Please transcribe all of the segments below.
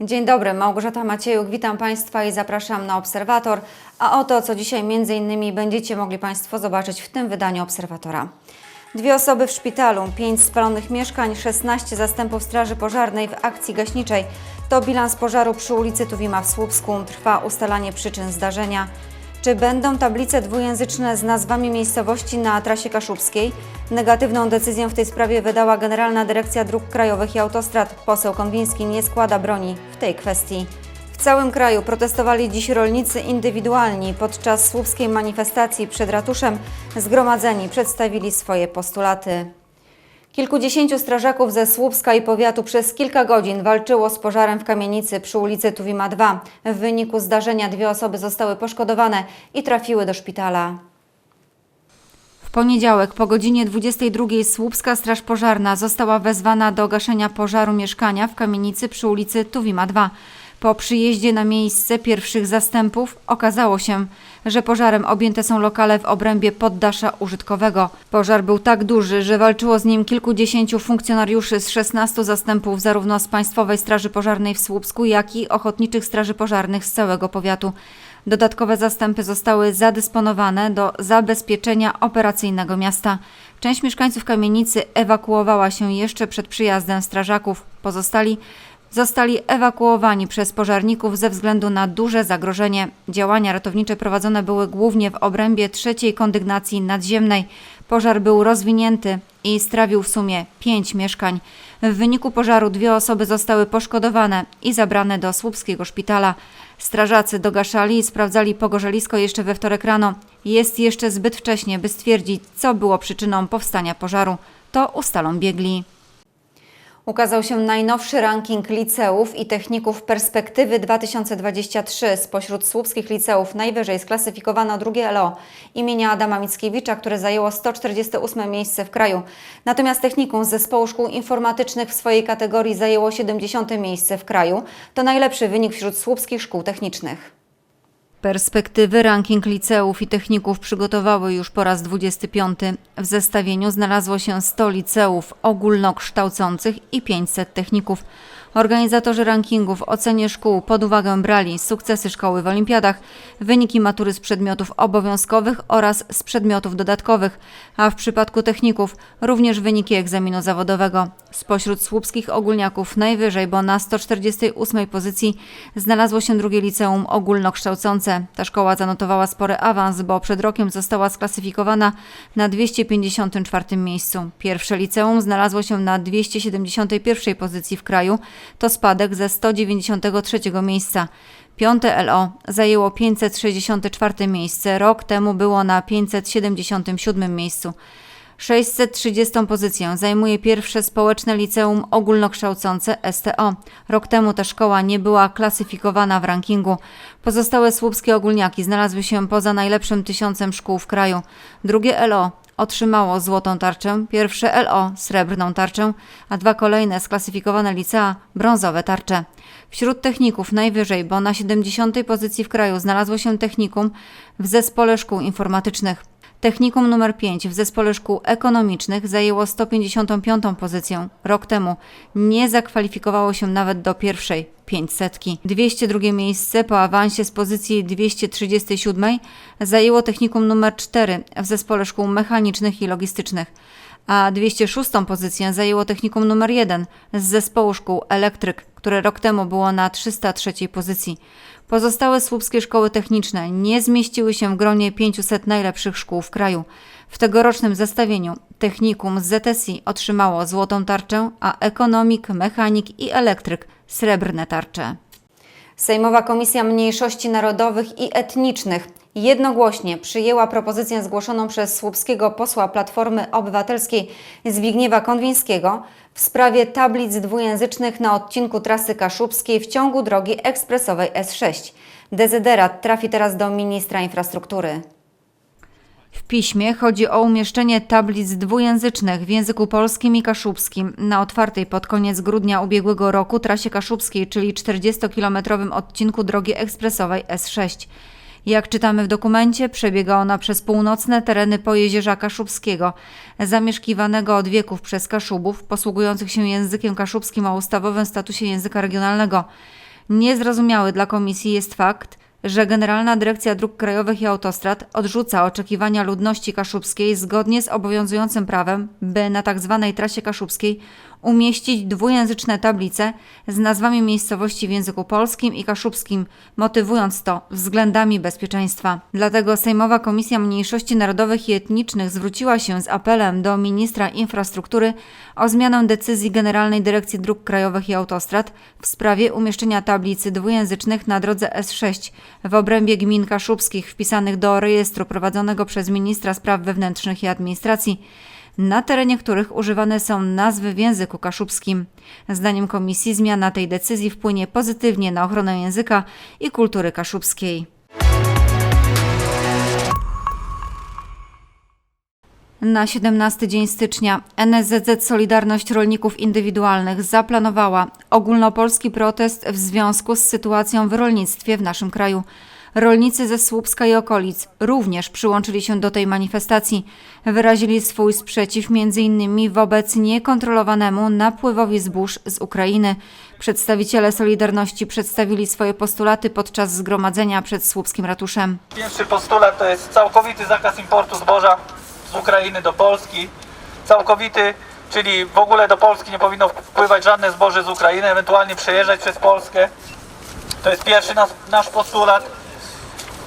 Dzień dobry, Małgorzata Maciejuk, witam Państwa i zapraszam na Obserwator. A oto, co dzisiaj innymi będziecie mogli Państwo zobaczyć w tym wydaniu Obserwatora. Dwie osoby w szpitalu, pięć spalonych mieszkań, 16 zastępów Straży Pożarnej w akcji gaśniczej. To bilans pożaru przy ulicy Tuwima w Słupsku. Trwa ustalanie przyczyn zdarzenia. Czy będą tablice dwujęzyczne z nazwami miejscowości na trasie kaszubskiej? Negatywną decyzję w tej sprawie wydała Generalna Dyrekcja Dróg Krajowych i Autostrad. Poseł Konwiński nie składa broni w tej kwestii. W całym kraju protestowali dziś rolnicy indywidualni. Podczas słupskiej manifestacji przed ratuszem zgromadzeni przedstawili swoje postulaty. Kilkudziesięciu strażaków ze Słupska i powiatu przez kilka godzin walczyło z pożarem w kamienicy przy ulicy Tuwima 2. W wyniku zdarzenia dwie osoby zostały poszkodowane i trafiły do szpitala. Poniedziałek po godzinie 22 Słupska Straż Pożarna została wezwana do gaszenia pożaru mieszkania w kamienicy przy ulicy Tuwima 2. Po przyjeździe na miejsce pierwszych zastępów okazało się, że pożarem objęte są lokale w obrębie poddasza użytkowego. Pożar był tak duży, że walczyło z nim kilkudziesięciu funkcjonariuszy z 16 zastępów zarówno z Państwowej Straży Pożarnej w Słupsku, jak i Ochotniczych Straży Pożarnych z całego powiatu. Dodatkowe zastępy zostały zadysponowane do zabezpieczenia operacyjnego miasta. Część mieszkańców kamienicy ewakuowała się jeszcze przed przyjazdem strażaków. Pozostali zostali ewakuowani przez pożarników ze względu na duże zagrożenie. Działania ratownicze prowadzone były głównie w obrębie trzeciej kondygnacji nadziemnej. Pożar był rozwinięty i strawił w sumie pięć mieszkań. W wyniku pożaru dwie osoby zostały poszkodowane i zabrane do słupskiego szpitala. Strażacy dogaszali i sprawdzali pogorzelisko jeszcze we wtorek rano. Jest jeszcze zbyt wcześnie, by stwierdzić, co było przyczyną powstania pożaru. To ustalą biegli. Ukazał się najnowszy ranking liceów i techników Perspektywy 2023. Spośród słupskich liceów najwyżej sklasyfikowano drugie LO imienia Adama Mickiewicza, które zajęło 148 miejsce w kraju. Natomiast technikum z zespołu szkół informatycznych w swojej kategorii zajęło 70 miejsce w kraju. To najlepszy wynik wśród słupskich szkół technicznych. Perspektywy ranking liceów i techników przygotowały już po raz 25. W zestawieniu znalazło się 100 liceów ogólnokształcących i 500 techników. Organizatorzy rankingu w ocenie szkół pod uwagę brali sukcesy szkoły w olimpiadach, wyniki matury z przedmiotów obowiązkowych oraz z przedmiotów dodatkowych, a w przypadku techników również wyniki egzaminu zawodowego. Spośród słupskich ogólniaków najwyżej, bo na 148 pozycji znalazło się drugie liceum ogólnokształcące. Ta szkoła zanotowała spory awans, bo przed rokiem została sklasyfikowana na 254 miejscu. Pierwsze liceum znalazło się na 271 pozycji w kraju, to spadek ze 193 miejsca. Piąte LO zajęło 564 miejsce, rok temu było na 577 miejscu. 630 pozycję zajmuje pierwsze społeczne liceum ogólnokształcące STO. Rok temu ta szkoła nie była klasyfikowana w rankingu. Pozostałe słupskie ogólniaki znalazły się poza najlepszym tysiącem szkół w kraju. Drugie LO otrzymało złotą tarczę, pierwsze LO srebrną tarczę, a dwa kolejne sklasyfikowane licea brązowe tarcze. Wśród techników najwyżej, bo na 70 pozycji w kraju znalazło się technikum w zespole szkół informatycznych. Technikum numer 5 w zespole szkół ekonomicznych zajęło 155 pozycję. Rok temu nie zakwalifikowało się nawet do pierwszej 500. 202 miejsce po awansie z pozycji 237 zajęło technikum numer 4 w zespole szkół mechanicznych i logistycznych a 206 pozycję zajęło technikum numer 1 z zespołu szkół elektryk, które rok temu było na 303 pozycji. Pozostałe słupskie szkoły techniczne nie zmieściły się w gronie 500 najlepszych szkół w kraju. W tegorocznym zestawieniu technikum z ZSI otrzymało złotą tarczę, a ekonomik, mechanik i elektryk srebrne tarcze. Sejmowa Komisja Mniejszości Narodowych i Etnicznych jednogłośnie przyjęła propozycję zgłoszoną przez słupskiego posła Platformy Obywatelskiej Zbigniewa Konwińskiego w sprawie tablic dwujęzycznych na odcinku trasy kaszubskiej w ciągu drogi ekspresowej S6. Dezyderat trafi teraz do ministra infrastruktury. W piśmie chodzi o umieszczenie tablic dwujęzycznych w języku polskim i kaszubskim na otwartej pod koniec grudnia ubiegłego roku trasie kaszubskiej, czyli 40-kilometrowym odcinku drogi ekspresowej S6. Jak czytamy w dokumencie, przebiega ona przez północne tereny Pojezierza Kaszubskiego, zamieszkiwanego od wieków przez Kaszubów, posługujących się językiem kaszubskim o ustawowym statusie języka regionalnego. Niezrozumiały dla komisji jest fakt, że Generalna Dyrekcja Dróg Krajowych i Autostrad odrzuca oczekiwania ludności kaszubskiej zgodnie z obowiązującym prawem, by na tzw. trasie kaszubskiej umieścić dwujęzyczne tablice z nazwami miejscowości w języku polskim i kaszubskim, motywując to względami bezpieczeństwa. Dlatego Sejmowa Komisja Mniejszości Narodowych i Etnicznych zwróciła się z apelem do ministra infrastruktury o zmianę decyzji Generalnej Dyrekcji Dróg Krajowych i Autostrad w sprawie umieszczenia tablicy dwujęzycznych na drodze S6 w obrębie gmin kaszubskich wpisanych do rejestru prowadzonego przez ministra spraw wewnętrznych i administracji na terenie których używane są nazwy w języku kaszubskim. Zdaniem komisji zmiana tej decyzji wpłynie pozytywnie na ochronę języka i kultury kaszubskiej. Na 17 dzień stycznia NSZZ Solidarność Rolników Indywidualnych zaplanowała ogólnopolski protest w związku z sytuacją w rolnictwie w naszym kraju. Rolnicy ze Słupska i okolic również przyłączyli się do tej manifestacji. Wyrazili swój sprzeciw m.in. wobec niekontrolowanemu napływowi zbóż z Ukrainy. Przedstawiciele Solidarności przedstawili swoje postulaty podczas zgromadzenia przed Słupskim Ratuszem. Pierwszy postulat to jest całkowity zakaz importu zboża z Ukrainy do Polski. Całkowity, czyli w ogóle do Polski nie powinno wpływać żadne zboże z Ukrainy, ewentualnie przejeżdżać przez Polskę. To jest pierwszy nas, nasz postulat.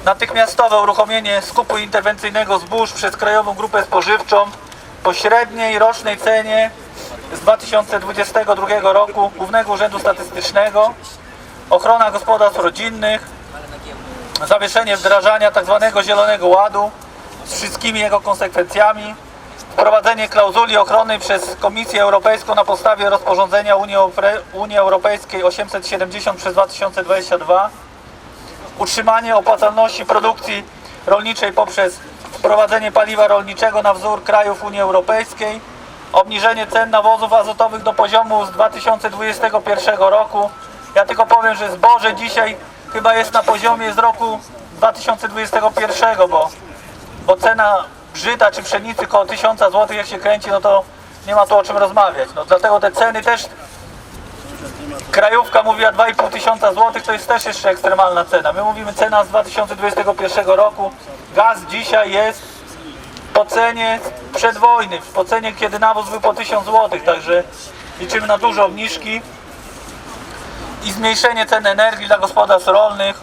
Natychmiastowe uruchomienie skupu interwencyjnego zbóż przez Krajową Grupę Spożywczą po średniej rocznej cenie z 2022 roku Głównego Urzędu Statystycznego. Ochrona gospodarstw rodzinnych, zawieszenie wdrażania tzw. Zielonego Ładu z wszystkimi jego konsekwencjami, wprowadzenie klauzuli ochronnej przez Komisję Europejską na podstawie rozporządzenia Unii Europejskiej 870 przez 2022, utrzymanie opłacalności produkcji rolniczej poprzez wprowadzenie paliwa rolniczego na wzór krajów Unii Europejskiej, obniżenie cen nawozów azotowych do poziomu z 2021 roku. Ja tylko powiem, że zboże dzisiaj chyba jest na poziomie z roku 2021, bo, bo cena żyta czy pszenicy koło 1000 zł jak się kręci, no to nie ma tu o czym rozmawiać. No dlatego te ceny też Krajówka mówiła 2,5 tysiąca złotych, to jest też jeszcze ekstremalna cena. My mówimy cena z 2021 roku. Gaz dzisiaj jest po cenie przed wojny, po cenie kiedy nawóz był po 1000 złotych, także liczymy na duże obniżki i zmniejszenie cen energii dla gospodarstw rolnych,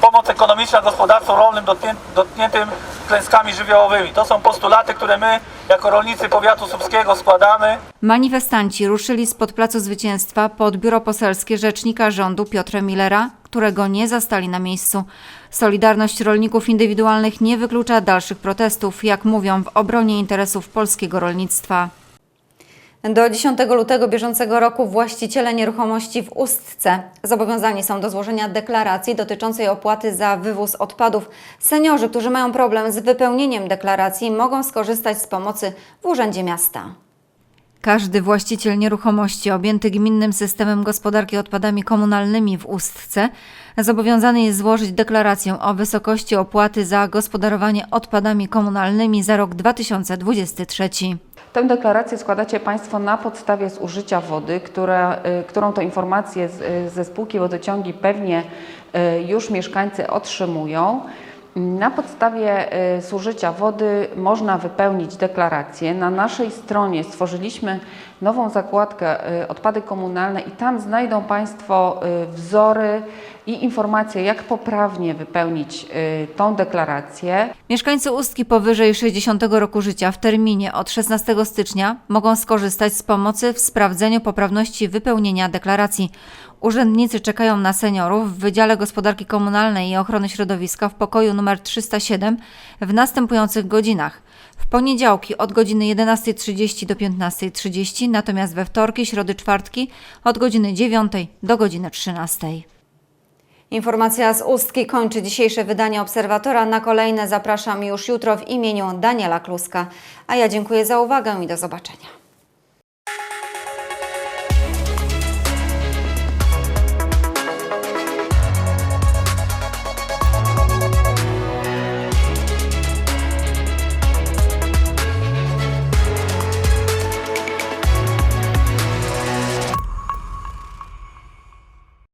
pomoc ekonomiczna gospodarstwom rolnym dotknię- dotkniętym klęskami żywiołowymi. To są postulaty, które my jako rolnicy powiatu słupskiego składamy. Manifestanci ruszyli spod Placu Zwycięstwa pod biuro poselskie rzecznika rządu Piotra Millera, którego nie zastali na miejscu. Solidarność rolników indywidualnych nie wyklucza dalszych protestów, jak mówią, w obronie interesów polskiego rolnictwa. Do 10 lutego bieżącego roku właściciele nieruchomości w Ustce zobowiązani są do złożenia deklaracji dotyczącej opłaty za wywóz odpadów. Seniorzy, którzy mają problem z wypełnieniem deklaracji, mogą skorzystać z pomocy w Urzędzie Miasta. Każdy właściciel nieruchomości objęty gminnym systemem gospodarki odpadami komunalnymi w Ustce zobowiązany jest złożyć deklarację o wysokości opłaty za gospodarowanie odpadami komunalnymi za rok 2023. Tę deklarację składacie Państwo na podstawie zużycia wody, y, którą to informację y, ze spółki wodociągi pewnie y, już mieszkańcy otrzymują. Na podstawie zużycia wody można wypełnić deklarację. Na naszej stronie stworzyliśmy nową zakładkę y, odpady komunalne i tam znajdą Państwo y, wzory i informacje, jak poprawnie wypełnić y, tą deklarację. Mieszkańcy Ustki powyżej 60 roku życia w terminie od 16 stycznia mogą skorzystać z pomocy w sprawdzeniu poprawności wypełnienia deklaracji. Urzędnicy czekają na seniorów w Wydziale Gospodarki Komunalnej i Ochrony Środowiska w pokoju nr 307 w następujących godzinach. Poniedziałki od godziny 11.30 do 15.30, natomiast we wtorki, środy, czwartki od godziny 9 do godziny 13. Informacja z Ustki kończy dzisiejsze wydanie Obserwatora. Na kolejne zapraszam już jutro w imieniu Daniela Kluska. A ja dziękuję za uwagę i do zobaczenia.